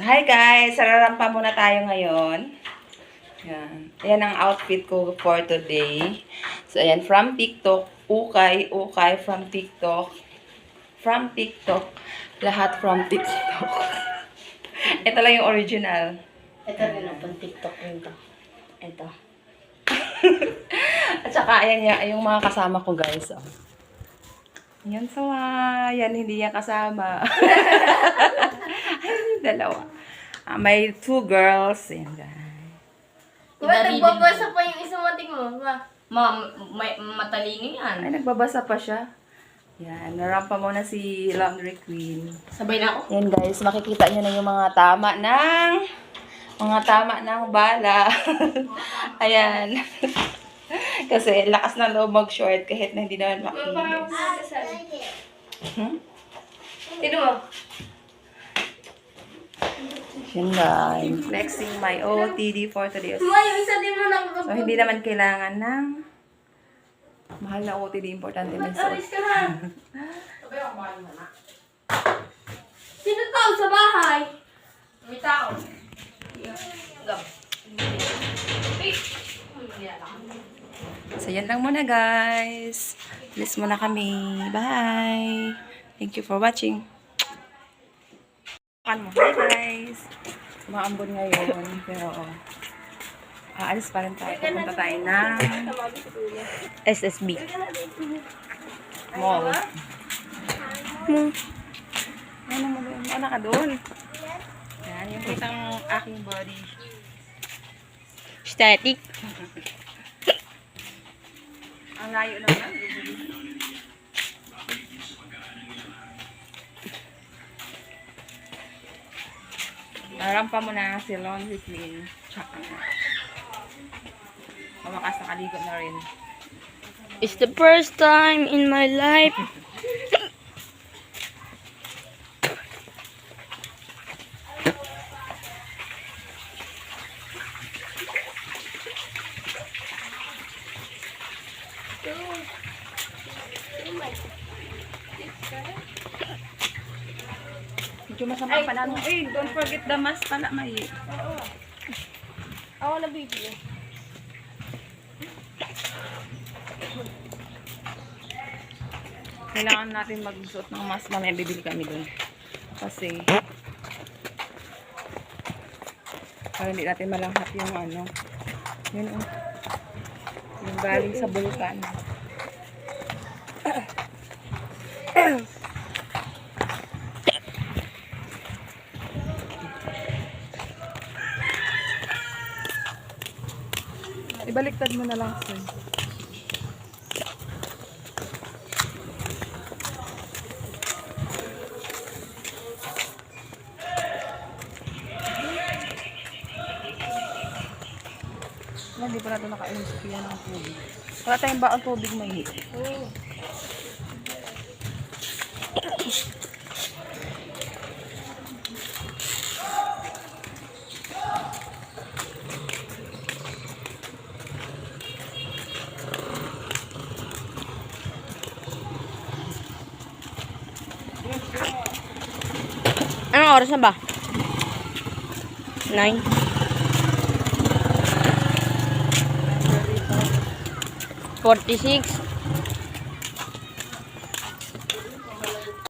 So, hi guys! Sararampa muna tayo ngayon. Yan. Ayan ang outfit ko for today. So, ayan. From TikTok. Ukay. Ukay from TikTok. From TikTok. Lahat from TikTok. Ito lang yung original. Ito rin ang pang TikTok rin to. Ito. At saka, ayan yung, yung mga kasama ko guys. Oh. Yan sawa. Yan, hindi yan kasama. Dalawa. Ah, may two girls. Yan guys. Diba, nagbabasa pa yung isang mating mo. Ma, ma may, matalino yan. Ay, nagbabasa pa siya. Yan, narampa muna si Laundry Queen. Sabay na ako. Yan guys, makikita nyo na yung mga tama ng mga tama ng bala. Ayan. Kasi lakas ng loob mag-short kahit na hindi naman makinis. Hmm? Sino mo? Yan guys. Flexing my OTD for today. Ma, yung isa din mo nang So, hindi naman kailangan ng mahal na OTD. Importante may suot. Alis ka na. Sino tao sa bahay? May tao. Gab. So, yan lang muna guys. Please muna kami. Bye! Thank you for watching. Kan mo. Hi guys! Maambon ngayon. Pero, aalis pa rin tayo. Pupunta tayo ng SSB. Mall. Hmm. Ano mo doon? Ano ka doon? Yan, yung kitang aking body. Static. Ang layo naman. Narampa mo na si Laundry Queen. Tsaka na. Mamakas nakaligo na rin. It's the first time in my life. Medyo masama pa na. Eh, don't forget the mask pala, may. Ako na video. Kailangan natin magsuot ng mask. Mamaya bibili kami dun. Kasi, para hindi natin malanghat yung ano. Yun oh. Yung galing sa bulkan. Ibaliktad mo na lang, sir. Hindi pa natin nakainom sa piya ng tubig. Wala tayong baon tubig may Anong oras na ba? 9. Forty-six.